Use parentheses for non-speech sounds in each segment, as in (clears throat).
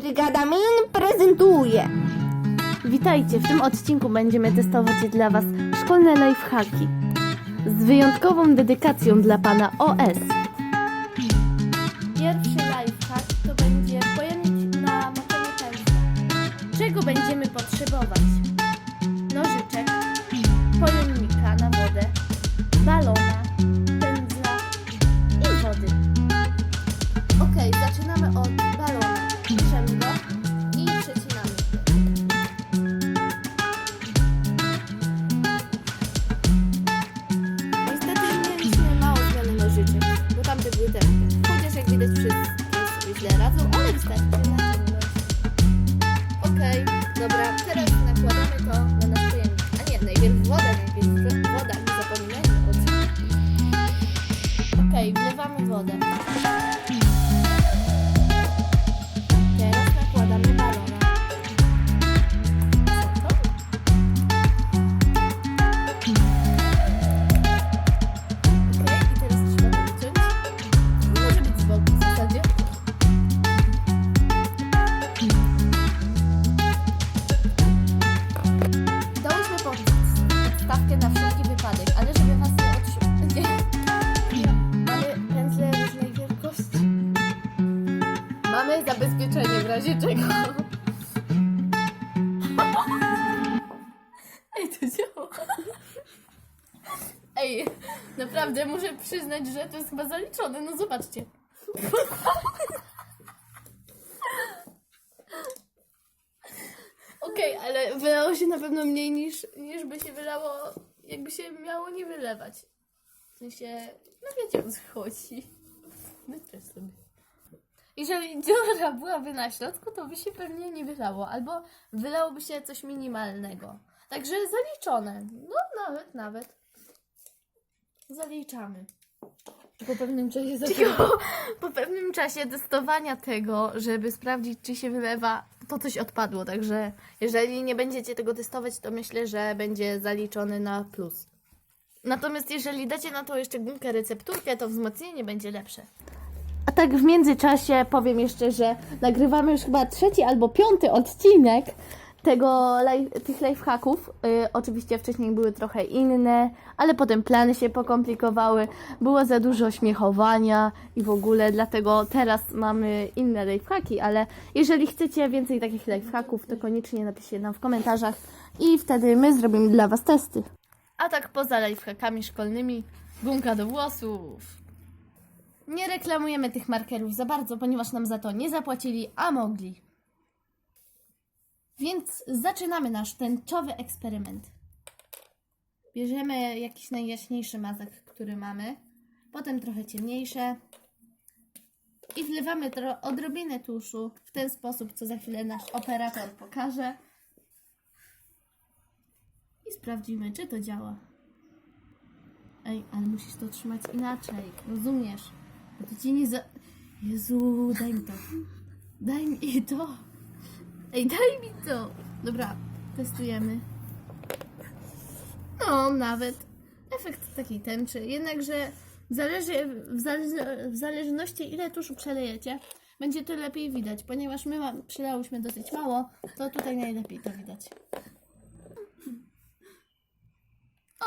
Brygada Min prezentuje. Witajcie, w tym odcinku będziemy testować dla Was szkolne lifehacki z wyjątkową dedykacją dla Pana OS. Pierwszy lifehack to będzie pojemnik na moczenie. Czego będziemy potrzebować? Tuesday. Podstawkę na wszelki wypadek, ale żeby was nie. Nie. Mamy pędzle różnej wielkości. Mamy zabezpieczenie w razie czego. Ej, to działa. Ej, naprawdę muszę przyznać, że to jest chyba zaliczone. No zobaczcie. Okej, ale wylało się na pewno mniej niż, niż by się wylało, jakby się miało nie wylewać. W sensie, no wiecie o co chodzi. No też sobie. Jeżeli dziura byłaby na środku, to by się pewnie nie wylało, albo wylałoby się coś minimalnego. Także zaliczone. No nawet, nawet. Zaliczamy. Po pewnym czasie Cicho. (laughs) Po pewnym czasie testowania tego, żeby sprawdzić, czy się wylewa, to coś odpadło. Także jeżeli nie będziecie tego testować, to myślę, że będzie zaliczony na plus. Natomiast jeżeli dacie na to jeszcze gumkę recepturkę, to wzmocnienie będzie lepsze. A tak w międzyczasie powiem jeszcze, że nagrywamy już chyba trzeci albo piąty odcinek tego, tych lifehacków. Yy, oczywiście wcześniej były trochę inne, ale potem plany się pokomplikowały, było za dużo śmiechowania i w ogóle, dlatego teraz mamy inne lifehacki, ale jeżeli chcecie więcej takich lifehacków, to koniecznie napiszcie nam w komentarzach i wtedy my zrobimy dla Was testy. A tak poza lifehackami szkolnymi, gumka do włosów. Nie reklamujemy tych markerów za bardzo, ponieważ nam za to nie zapłacili, a mogli. Więc zaczynamy nasz tęczowy eksperyment. Bierzemy jakiś najjaśniejszy mazek, który mamy, potem trochę ciemniejsze i wlewamy odrobinę tuszu w ten sposób, co za chwilę nasz operator pokaże. I sprawdzimy, czy to działa. Ej, ale musisz to trzymać inaczej, rozumiesz? Bo to ci nie za... Jezu, daj mi to. Daj mi to. Ej, daj mi to. Dobra, testujemy. No, nawet efekt takiej tęczy. Jednakże zależy, w, w zależności ile tuszu przelejecie, będzie to lepiej widać. Ponieważ my ma, przelałyśmy dosyć mało, to tutaj najlepiej to widać.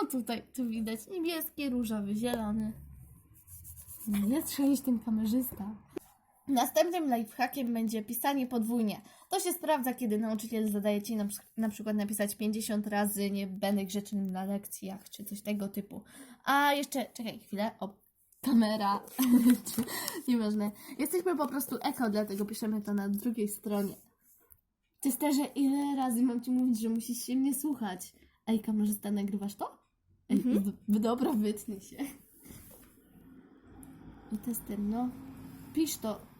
O tutaj, tu widać niebieski, różowy, zielony. Nie trzęść tym kamerzysta. Następnym lifehackiem będzie pisanie podwójnie. To się sprawdza, kiedy nauczyciel zadaje Ci na, na przykład napisać 50 razy nie będę grzecznym na lekcjach, czy coś tego typu. A jeszcze, czekaj chwilę, o, kamera, (laughs) nieważne. Jesteśmy po prostu eko, dlatego piszemy to na drugiej stronie. Testerze, ile razy mam Ci mówić, że musisz się mnie słuchać? Ej, kamerzysta, nagrywasz to? Ej, d- dobra, wytnij się. I tester, no. Pisz to.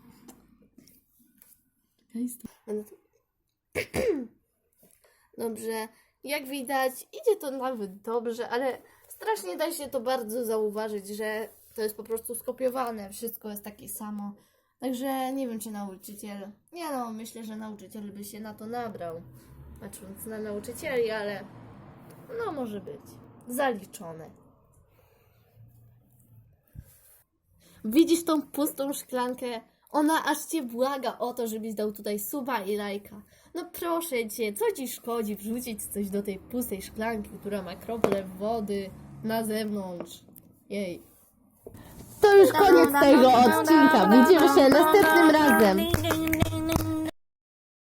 Sto- (clears throat) Dobrze. Jak widać, idzie to nawet dobrze, ale strasznie da się to bardzo zauważyć, że to jest po prostu skopiowane. Wszystko jest takie samo. Także nie wiem, czy nauczyciel. Nie no, myślę, że nauczyciel by się na to nabrał. Patrząc na nauczycieli, ale no może być. Zaliczone. Widzisz tą pustą szklankę Ona aż cię błaga o to, żebyś dał tutaj suba i lajka. No proszę cię, co ci szkodzi wrzucić coś do tej pustej szklanki, która ma krople wody na zewnątrz? Jej. To już koniec tego odcinka. Widzimy się następnym razem.